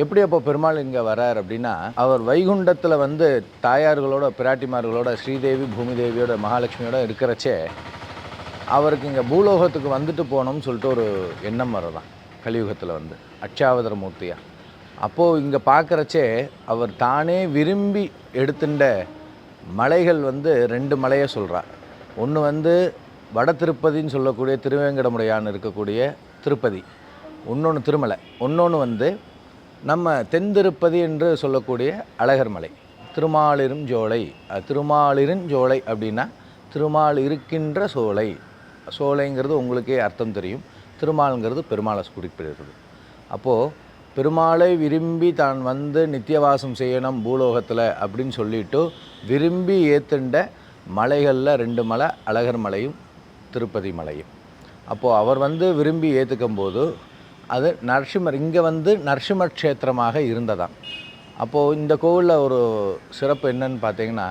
எப்படி அப்போ பெருமாள் இங்கே வரார் அப்படின்னா அவர் வைகுண்டத்தில் வந்து தாயார்களோட பிராட்டிமார்களோட ஸ்ரீதேவி பூமிதேவியோட மகாலட்சுமியோட இருக்கிறச்சே அவருக்கு இங்கே பூலோகத்துக்கு வந்துட்டு போகணும்னு சொல்லிட்டு ஒரு எண்ணம் வரதான் கலியுகத்தில் வந்து. அச்சாவதார மூர்த்தியாக அப்போது இங்கே பார்க்குறச்சே அவர் தானே விரும்பி எடுத்துட்ட மலைகள் வந்து ரெண்டு மலையை சொல்கிறார் ஒன்று வந்து வட திருப்பதின்னு சொல்லக்கூடிய திருவேங்கடமுடையான்னு இருக்கக்கூடிய திருப்பதி. இன்னொன்று திருமலை. இன்னொன்று வந்து நம்ம தென்திருப்பதி என்று சொல்லக்கூடிய அழகர் மலை. திருமாலிரும் ஜோலை அஹ், ஜோலை அப்படின்னா திருமால் இருக்கின்ற சோலை. சோலைங்கிறது உங்களுக்கே அர்த்தம் தெரியும். திருமால்ங்கிறது பெருமாளை குறிப்பிடுகிறது. அப்போது பெருமாளை விரும்பி தான் வந்து நித்தியவாசம் செய்யணும் பூலோகத்தில் அப்படின்னு சொல்லிட்டு விரும்பி ஏத்துண்ட மலைகளில் ரெண்டு மலை அழகர் மலையும் திருப்பதி மலையும். அப்போது அவர் வந்து விரும்பி ஏற்றுக்கும் போது அது நரசிம்மர் இங்கே வந்து நரசிம்மர் க்ஷேத்திரமாக இருந்ததாம். அப்போது இந்த கோவிலில் ஒரு சிறப்பு என்னன்னு பார்த்தீங்கன்னா